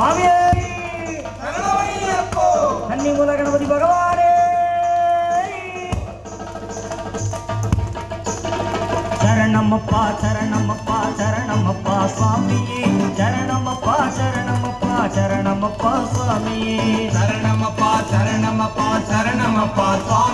சுவாமியே! கன்னி மூல கணபதி பகவானே! சரணமப்பா சரணமப்பா சரணமப்பா சுவாமியே சரணமப்பா சரணமப்பா சரணமப்பா சுவாமியே சரணமப்பா சரணமப்பா சரணமப்பா சுவாமியே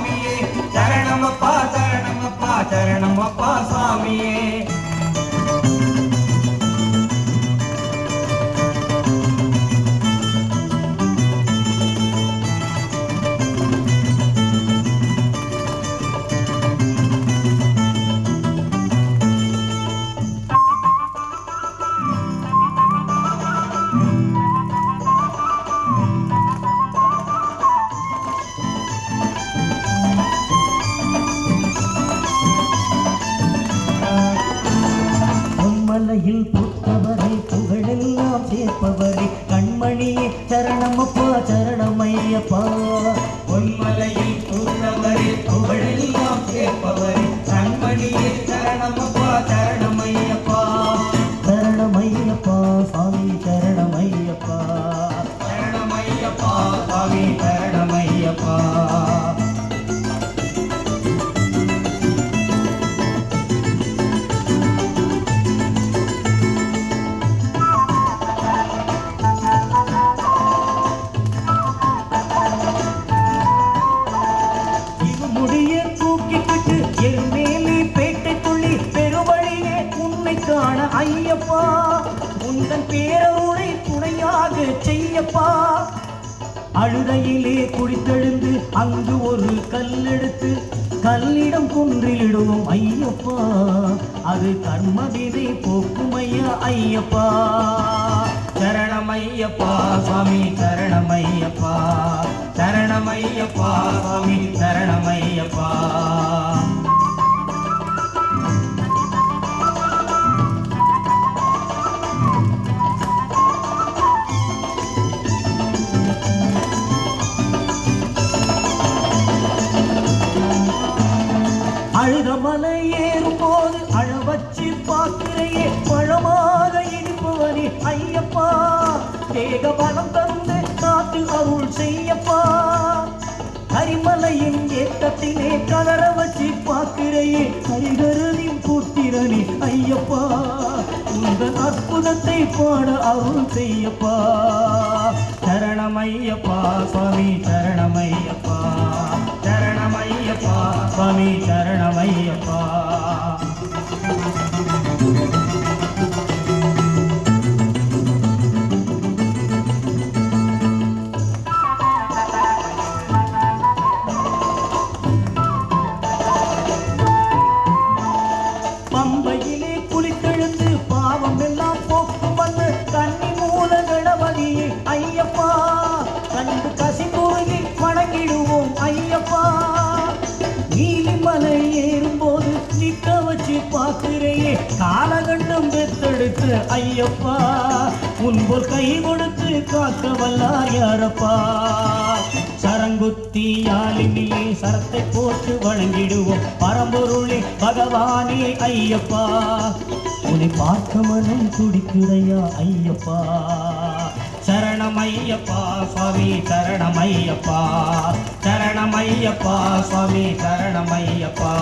சேர்ப்பவரே கண்மணியே சரணமப்பா சரணமையப்பா பொன்மலையில் உந்தன் பேரருளை துணையாக செய்யப்பா. அழுதையிலே குடித்தெழுந்து அங்கு ஒரு கல்லெடுத்து கல்லிடம் குன்றிலிடுவோம் ஐயப்பா. அது கர்மவினை போக்கும் ஐயா ஐயப்பா. சரணமையப்பா சுவாமி சரணமையப்பா. சரணமையப்பா சுவாமி சரணமையப்பா. அழுத மலை ஏறும் போது அழவச்சி பார்க்கிறையே பழமாக இனிப்பவனே ஐயப்பா. தேக பலம் தந்து காத்து அருள் செய்யப்பா. கரிமலையின் ஏக்கத்திலே கலர வச்சு பார்க்கிறையே ஹரிகரனின் புத்திரனே ஐயப்பா. உங்கள் அற்புதத்தை பாட அருள் செய்யப்பா. சரணமையப்பா சுவாமி சரணமையப்பா. சுவாமி சரணமையப்பா. வச்சு பார்க்கிறையே. காலகண்டம் பெத்தெடுத்து ஐயப்பா. முன்போல் கை கொடுத்து காக்க வல்லார் யாரப்பா? சரங்குத்தி யாழினியே சரத்தை போட்டு வழங்கிடுவோம் பரம்பொருளே பகவானே ஐயப்பா. உன்னை பார்க்க மனம் துடிக்குதையா ஐயப்பா. சரணமையப்பா சுவாமி சரணமையப்பா. சரணமையப்பா சுவாமி சரணமையப்பா.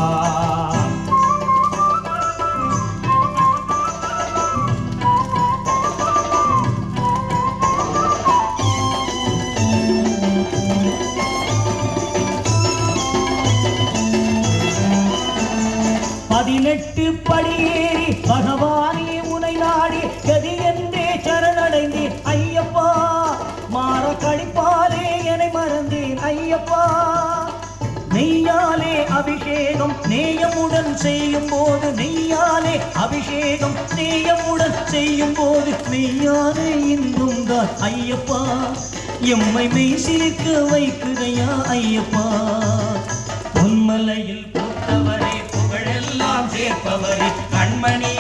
அபிஷேகம் நேயமுடன் செய்யும் போது நெய்யாலே அபிஷேகம் நேயமுடன் செய்யும் போது மெய்யாலே இன்றும் தான். ஐயப்பா எம்மை மெய் சிரிக்க வைக்குதையா ஐயப்பா? பொன்மலையில் போட்டவரே புகழெல்லாம் சேர்ப்பவரே கண்மணி